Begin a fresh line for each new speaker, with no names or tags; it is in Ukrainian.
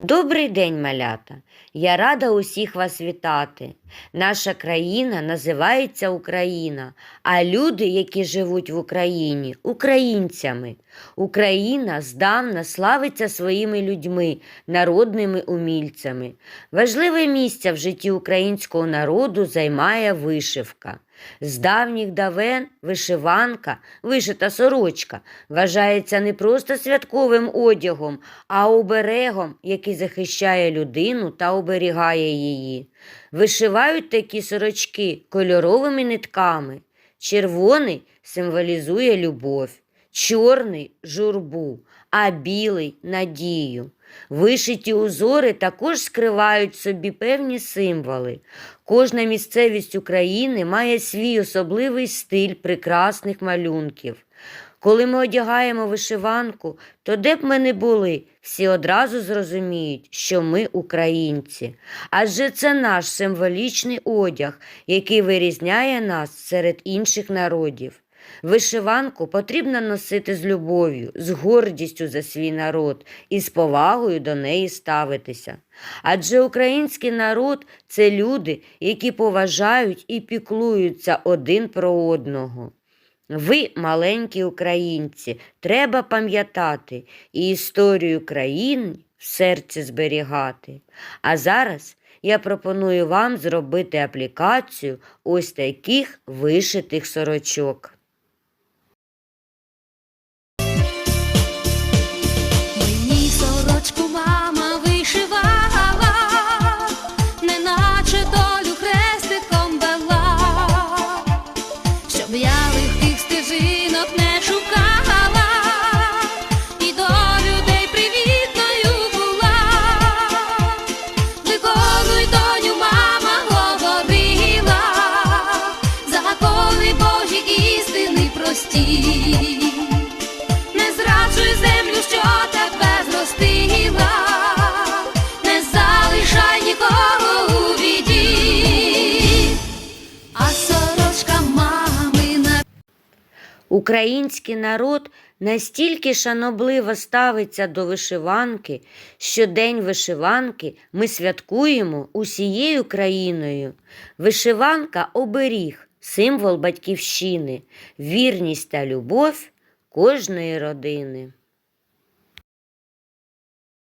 Добрий день, малята! Я рада усіх вас вітати. Наша країна називається Україна, а люди, які живуть в Україні, українцями. Україна здавна славиться своїми людьми, народними умільцями. Важливе місце в житті українського народу займає вишивка. З давніх давен вишиванка, вишита сорочка, вважається не просто святковим одягом, а оберегом, який захищає людину та оберігає її. Вишивають такі сорочки кольоровими нитками. Червоний символізує любов, чорний журбу, а білий надію. Вишиті узори також скривають собі певні символи. Кожна місцевість України має свій особливий стиль прекрасних малюнків. Коли ми одягаємо вишиванку, то де б ми не були, всі одразу зрозуміють, що ми українці. Адже це наш символічний одяг, який вирізняє нас серед інших народів. Вишиванку потрібно носити з любов'ю, з гордістю за свій народ і з повагою до неї ставитися. Адже український народ це люди, які поважають і піклуються один про одного. Ви, маленькі українці, треба пам'ятати і історію країни в серці зберігати. А зараз я пропоную вам зробити аплікацію ось таких вишитих сорочок.
Не зраджуй землю, що тебе зростила, не залишай нікого у біді, а сорочка мамина
Український народ настільки шанобливо ставиться до вишиванки, що День вишиванки ми святкуємо усією країною. Вишиванка оберіг, символ батьківщини, вірність та любов кожної родини.